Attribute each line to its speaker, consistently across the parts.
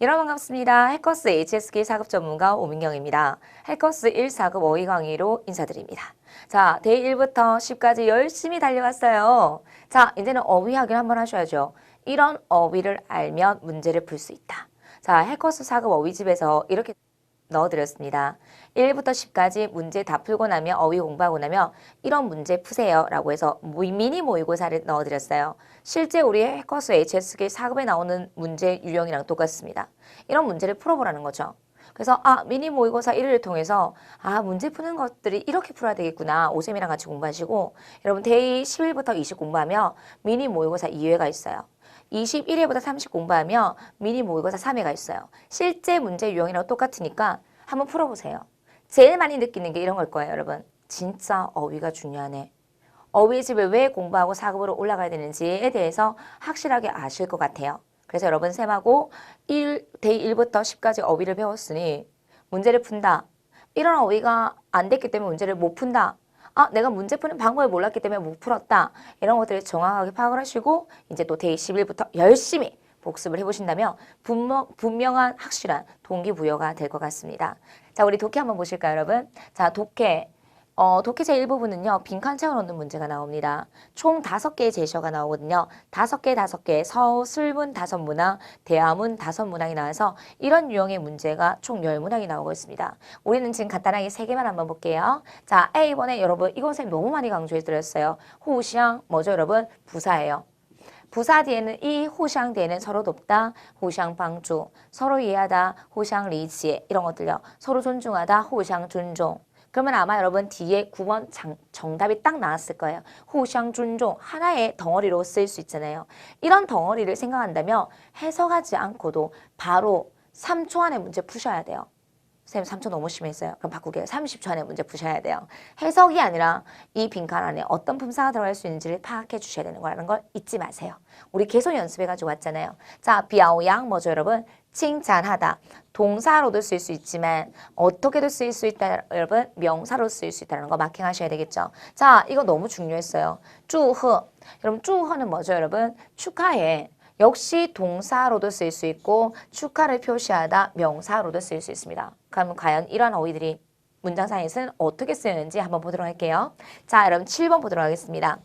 Speaker 1: 여러분 반갑습니다. 해커스 HSK 사급 전문가 오민경입니다. 해커스 1 4급 어휘 강의로 인사드립니다. 자, 데이 1부터 10까지 열심히 달려왔어요. 자, 이제는 어휘 확인 한번 하셔야죠. 이런 어휘를 알면 문제를 풀 수 있다. 자, 해커스 4급 어휘집에서 이렇게 넣어드렸습니다. 1부터 10까지 문제 다 풀고 나면 어휘 공부하고 나면 이런 문제 푸세요 라고 해서 모- 미니 모의고사를 넣어드렸어요. 실제 우리 해커스 HSK 4급에 나오는 문제 유형이랑 똑같습니다. 이런 문제를 풀어보라는 거죠. 그래서 아 미니 모의고사 1회를 통해서 아 문제 푸는 것들이 이렇게 풀어야 되겠구나 오쌤이랑 같이 공부하시고 여러분 데이 11부터 20 공부하면 미니 모의고사 2회가 있어요. 21회부터 30 공부하면 미니 모의고사 3회가 있어요. 실제 문제 유형이랑 똑같으니까 한번 풀어보세요. 제일 많이 느끼는 게 이런 걸 거예요, 여러분. 진짜 어휘가 중요하네. 어휘의 집을 왜 공부하고 4급으로 올라가야 되는지에 대해서 확실하게 아실 것 같아요. 그래서 여러분 쌤하고 1, 데이 1부터 10까지 어휘를 배웠으니 문제를 푼다. 이런 어휘가 안 됐기 때문에 문제를 못 푼다. 아, 내가 문제 푸는 방법을 몰랐기 때문에 못 풀었다. 이런 것들을 정확하게 파악을 하시고 이제 또 데이 11부터 열심히 복습을 해보신다면 분명, 분명한 확실한 동기부여가 될 것 같습니다. 자, 우리 독해 한번 보실까요, 여러분? 자, 독해. 어, 독해 제1부분은요, 빈칸 채워놓는 문제가 나옵니다. 총 다섯 개의 제시어가 나오거든요. 다섯 개, 다섯 개, 서술문 다섯 문항, 대화문 다섯 문항이 나와서 이런 유형의 문제가 총 열 문항이 나오고 있습니다. 우리는 지금 간단하게 세 개만 한번 볼게요. 자, A번에 여러분, 이건 선생님 너무 많이 강조해드렸어요. 호시앙, 뭐죠, 여러분? 부사예요. 부사 뒤에는 이 호샹 뒤에는 서로 돕다, 호샹 방주, 서로 이해하다, 호샹 리지 이런 것들요. 서로 존중하다, 호샹 존중. 그러면 아마 여러분 뒤에 9번 장, 정답이 딱 나왔을 거예요. 호샹 존중 하나의 덩어리로 쓸수 있잖아요. 이런 덩어리를 생각한다면 해석하지 않고도 바로 3초 안에 문제 푸셔야 돼요. 선생님 3초 너무 심했어요. 그럼 바꾸게요. 30초 안에 문제 푸셔야 돼요. 해석이 아니라 이 빈칸 안에 어떤 품사가 들어갈 수 있는지를 파악해 주셔야 되는 거라는 걸 잊지 마세요. 우리 계속 연습해가지고 왔잖아요. 자, 비아오양 뭐죠 여러분? 칭찬하다. 동사로도 쓸 수 있지만 어떻게도 쓰일 수 있다 여러분 명사로 쓰일 수 있다는 거 마킹하셔야 되겠죠. 자, 이거 너무 중요했어요. 쭈허. 여러분 쭈허는 뭐죠 여러분? 축하해. 역시 동사로도 쓸 수 있고 축하를 표시하다 명사로도 쓸 수 있습니다. 그러면 과연 이러한 어휘들이 문장상에서는 어떻게 쓰이는지 한번 보도록 할게요. 자, 여러분 7번 보도록 하겠습니다.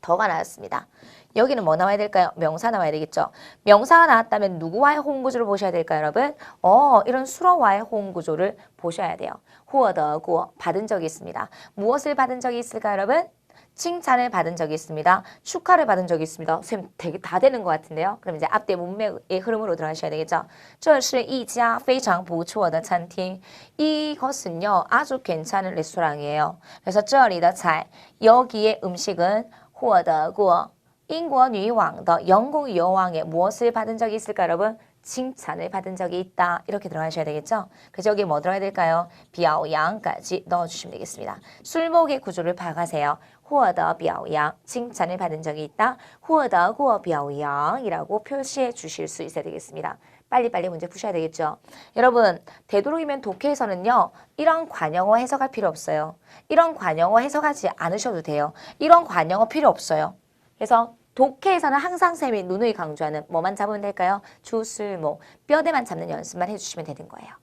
Speaker 1: 더가 나왔습니다. 여기는 뭐 나와야 될까요? 명사 나와야 되겠죠. 명사가 나왔다면 누구와의 호응 구조를 보셔야 될까요, 여러분? 어, 이런 수로와의 호응 구조를 보셔야 돼요. 후어더고 받은 적이 있습니다. 무엇을 받은 적이 있을까요, 여러분? 칭찬을 받은 적이 있습니다. 축하를 받은 적이 있습니다. 선생님 되게 다 되는 것 같은데요. 그럼 이제 앞뒤 문맥의 흐름으로 들어가셔야 되겠죠. 这是一家非常不错的餐厅. 이것은요 아주 괜찮은 레스토랑이에요. 그래서 这里的菜 여기의 음식은 获得过 英国女王的 영국 여왕의 무엇을 받은 적이 있을까 여러분? 칭찬을 받은 적이 있다. 이렇게 들어가셔야 되겠죠? 그래서 여기 뭐 들어야 될까요? 비아오양까지 넣어주시면 되겠습니다. 술목의 구조를 파악하세요. 获得表扬 칭찬을 받은 적이 있다. 获得过表扬이라고 표시해 주실 수 있어야 되겠습니다. 빨리빨리 문제 푸셔야 되겠죠. 여러분 되도록이면 독해에서는요. 이런 관용어 해석할 필요 없어요. 이런 관용어 해석하지 않으셔도 돼요. 이런 관용어 필요 없어요. 그래서 독해에서는 항상 쌤이 누누이 강조하는 뭐만 잡으면 될까요? 주술목 뼈대만 잡는 연습만 해주시면 되는 거예요.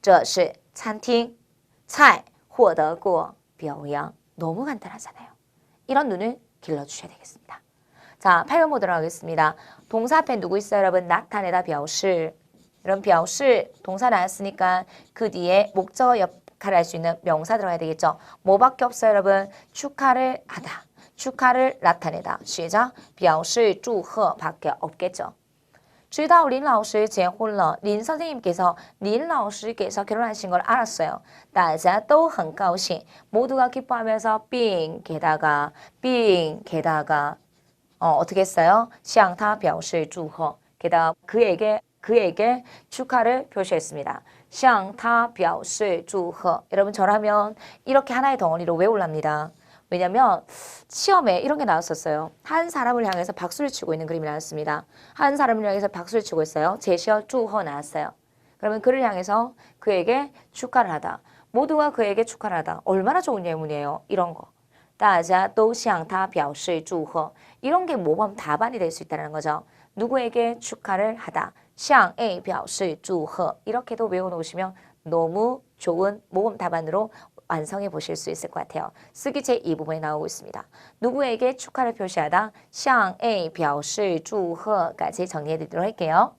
Speaker 1: 这是餐厅菜获得过表扬 너무 간단하잖아요. 이런 눈을 길러주셔야 되겠습니다. 자, 8번 보도록 하겠습니다. 동사 앞에 누구 있어요, 여러분? 나타내다 表示. 이런 表示 동사 나왔으니까 그 뒤에 목적어 역할을 할 수 있는 명사 들어가야 되겠죠. 뭐밖에 없어요, 여러분? 축하를 하다. 축하를 나타내다. 시작. 表示祝贺 밖에 없겠죠. 知道林老师结婚了. 린 선생님께서 린 老师께서 결혼하신 걸 알았어요. 大家都很高兴. 모두가 기뻐하면서 빙 게다가 빙 게다가 어, 어떻게 했어요? 向他表示祝贺. 게다가 그에게 그에게 축하를 표시했습니다. 向他表示祝贺. 여러분 저라면 이렇게 하나의 덩어리로 왜 올랍니다. 왜냐면 시험에 이런 게 나왔었어요. 한 사람을 향해서 박수를 치고 있는 그림이 나왔습니다. 한 사람을 향해서 박수를 치고 있어요. 제시어 주허 나왔어요. 그러면 그를 향해서 그에게 축하를 하다. 모두가 그에게 축하를 하다. 얼마나 좋은 예문이에요. 이런 거. 다자 도시앙타 벼시 주허 이런 게 모범 답안이 될 수 있다는 거죠. 누구에게 축하를 하다. 샹에 벼시 주허 이렇게도 외워놓으시면 너무 좋은 모범 답안으로 완성해 보실 수 있을 것 같아요. 쓰기 제2 부분에 나오고 있습니다. 누구에게 축하를 표시하다. 向 A 表示祝贺. 까지 정리해 드리도록 할게요.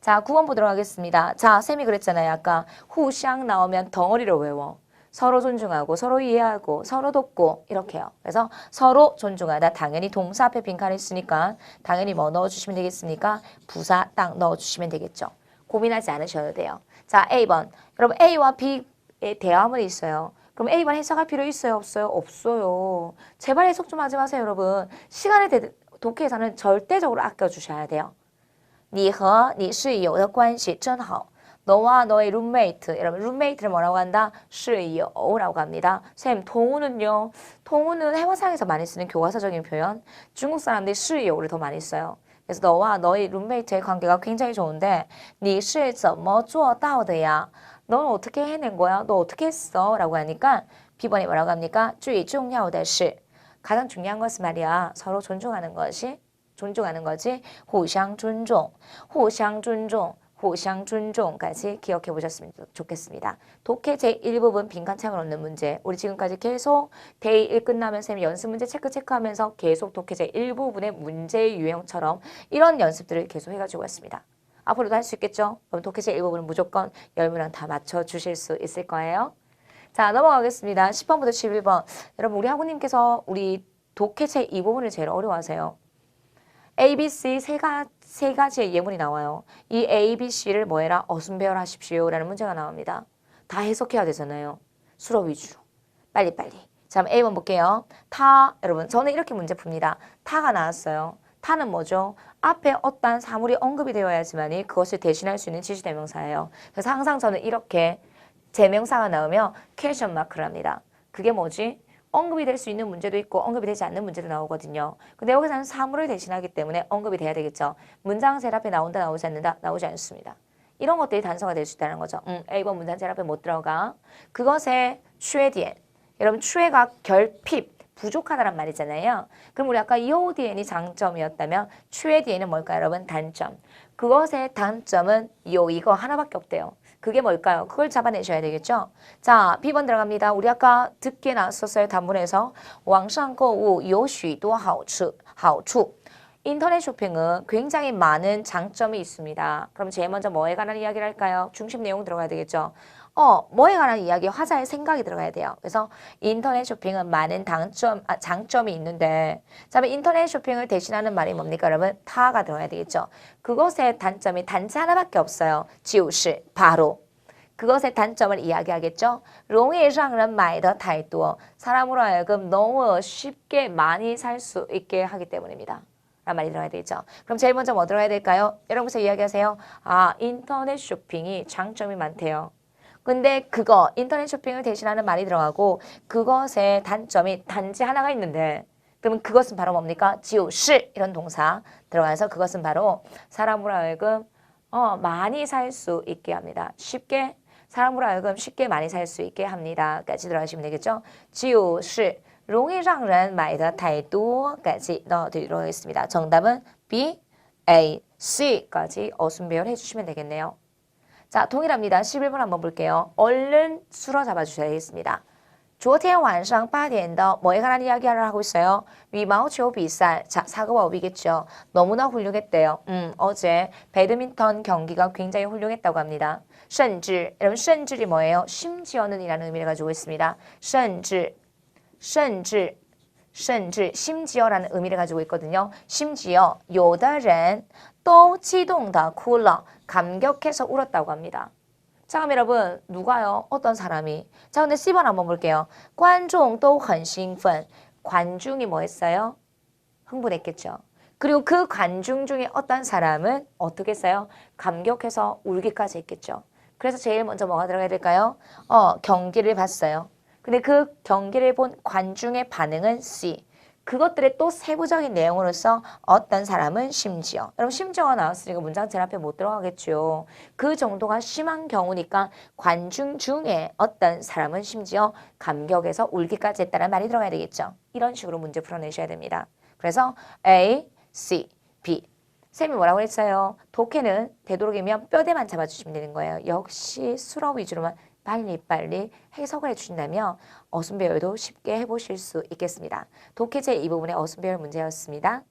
Speaker 1: 자, 9번 보도록 하겠습니다. 자, 쌤이 그랬잖아요. 아까 후샹 나오면 덩어리로 외워. 서로 존중하고 서로 이해하고 서로 돕고 이렇게요. 그래서 서로 존중하다 당연히 동사 앞에 빈칸이 있으니까 당연히 뭐 넣어주시면 되겠습니까? 부사 딱 넣어주시면 되겠죠. 고민하지 않으셔도 돼요. 자 A번 여러분 A와 B의 대화문이 있어요. 그럼 A번 해석할 필요 있어요? 없어요? 없어요. 제발 해석 좀 하지 마세요 여러분. 시간에 대, 독해에서는 절대적으로 아껴주셔야 돼요. 你和你室友的关系真好. 너와 너의 룸메이트, 여러분 룸메이트를 뭐라고 한다? 室友라고 합니다. 쌤, 동우는요. 동우는 해화상에서 많이 쓰는 교과서적인 표현. 중국 사람들이 室友를 더 많이 써요. 그래서 너와 너의 룸메이트의 관계가 굉장히 좋은데 你是怎么做到的呀? 넌 어떻게 해낸 거야? 너 어떻게 했어? 라고 하니까 B번이 뭐라고 합니까? 最重要的是 가장 중요한 것은 말이야. 서로 존중하는 것이 존중하는 거지. 互相尊重,互相尊重,互相尊重까지 기억해 보셨으면 좋겠습니다. 독해 제1부분 빈칸창을 얻는 문제. 우리 지금까지 계속 데이 1 끝나면 쌤이 연습 문제 체크 체크하면서 계속 독해 제1부분의 문제 유형처럼 이런 연습들을 계속 해가지고 왔습니다. 앞으로도 할 수 있겠죠? 그럼 독해 제1부분은 무조건 열문랑 다 맞춰주실 수 있을 거예요. 자 넘어가겠습니다. 10번부터 11번. 여러분 우리 학우님께서 우리 독해 제2부분을 제일 어려워하세요. A, B, C 세, 가, 세 가지의 예문이 나와요. 이 A, B, C를 뭐 해라? 어순배열하십시오. 라는 문제가 나옵니다. 다 해석해야 되잖아요. 수로 위주로. 빨리빨리. 자, A번 볼게요. 타, 여러분, 저는 이렇게 문제 풉니다. 타가 나왔어요. 타는 뭐죠? 앞에 어떤 사물이 언급이 되어야지만이 그것을 대신할 수 있는 지시대명사예요. 그래서 항상 저는 이렇게 제명사가 나오면 퀘션 마크를 합니다. 그게 뭐지? 언급이 될 수 있는 문제도 있고 언급이 되지 않는 문제도 나오거든요. 근데 여기서는 사물을 대신하기 때문에 언급이 돼야 되겠죠. 문장 셀 앞에 나온다 나오지 않는다 나오지 않습니다. 이런 것들이 단서가 될 수 있다는 거죠. 음, A번 문장 셀 앞에 못 들어가. 그것의 최디엔 여러분 추해가 결핍 부족하다란 말이잖아요. 그럼 우리 아까 요디엔이 장점이었다면 최디엔은 뭘까요, 여러분? 단점. 그것의 단점은 요 이거 하나밖에 없대요. 그게 뭘까요? 그걸 잡아내셔야 되겠죠? 자, B번 들어갑니다. 우리 아까 듣게 나왔었어요. 단문에서 网上购物有许多好处,好处. 인터넷 쇼핑은 굉장히 많은 장점이 있습니다. 그럼 제일 먼저 뭐에 관한 이야기를 할까요? 중심 내용 들어가야 되겠죠? 어, 뭐에 관한 이야기, 화자의 생각이 들어가야 돼요. 그래서 인터넷 쇼핑은 많은 당점, 아, 장점이 있는데, 자, 인터넷 쇼핑을 대신하는 말이 뭡니까? 여러분, 타가 들어가야 되겠죠. 그것의 단점이 단지 하나밖에 없어요. 지우시, 바로. 그것의 단점을 이야기하겠죠. 롱에상은 마이더 타이도 사람으로 하여금 너무 쉽게 많이 살 수 있게 하기 때문입니다. 라는 말이 들어가야 되겠죠. 그럼 제일 먼저 뭐 들어가야 될까요? 여러분께서 이야기하세요. 아, 인터넷 쇼핑이 장점이 많대요. 근데 그거 인터넷 쇼핑을 대신하는 말이 들어가고 그것의 단점이 단지 하나가 있는데 그러면 그것은 바로 뭡니까? 지우시 이런 동사 들어가서 그것은 바로 사람으로 하여금 어, 많이 살 수 있게 합니다. 쉽게 사람으로 하여금 쉽게 많이 살 수 있게 합니다. 까지 들어가시면 되겠죠? 就是容易让人买的太多 까지 넣어드리도록 하겠습니다. 정답은 B, A, C까지 어순배열 해주시면 되겠네요. 자, 동일합니다. 11번 한번 볼게요. 얼른 술어 잡아주셔야겠습니다. 昨天晚上 8点的 뭐에 관한 이야기를 하고 있어요? 위마우치오 비쌀. 자, 사과와 오비겠죠. 너무나 훌륭했대요. 음, 어제 배드민턴 경기가 굉장히 훌륭했다고 합니다. 甚至 여러분 甚至이 뭐예요? 심지어는 이라는 의미를 가지고 있습니다. 甚至甚至 甚至 심지어라는 의미를 가지고 있거든요. 심지어 有的人都激动的哭了. 감격해서 울었다고 합니다. 자, 그럼 여러분 누가요? 어떤 사람이? 자, 근데 C번 한번 볼게요. 观众都很兴奋. 관중이 뭐 했어요? 흥분했겠죠. 그리고 그 관중 중에 어떤 사람은 어떻게 했어요? 감격해서 울기까지 했겠죠. 그래서 제일 먼저 뭐가 들어가야 될까요? 어, 경기를 봤어요. 근데 그 경기를 본 관중의 반응은 C. 그것들의 또 세부적인 내용으로서 어떤 사람은 심지어 여러분 심지어가 나왔으니까 문장 제 앞에 못 들어가겠죠. 그 정도가 심한 경우니까 관중 중에 어떤 사람은 심지어 감격에서 울기까지 했다는 말이 들어가야 되겠죠. 이런 식으로 문제 풀어내셔야 됩니다. 그래서 A, C, B 쌤이 뭐라고 했어요? 독해는 되도록이면 뼈대만 잡아주시면 되는 거예요. 역시 수어 위주로만 빨리빨리 해석을 해주신다면 어순 배열도 쉽게 해보실 수 있겠습니다. 독해 제2부분의 어순 배열 문제였습니다.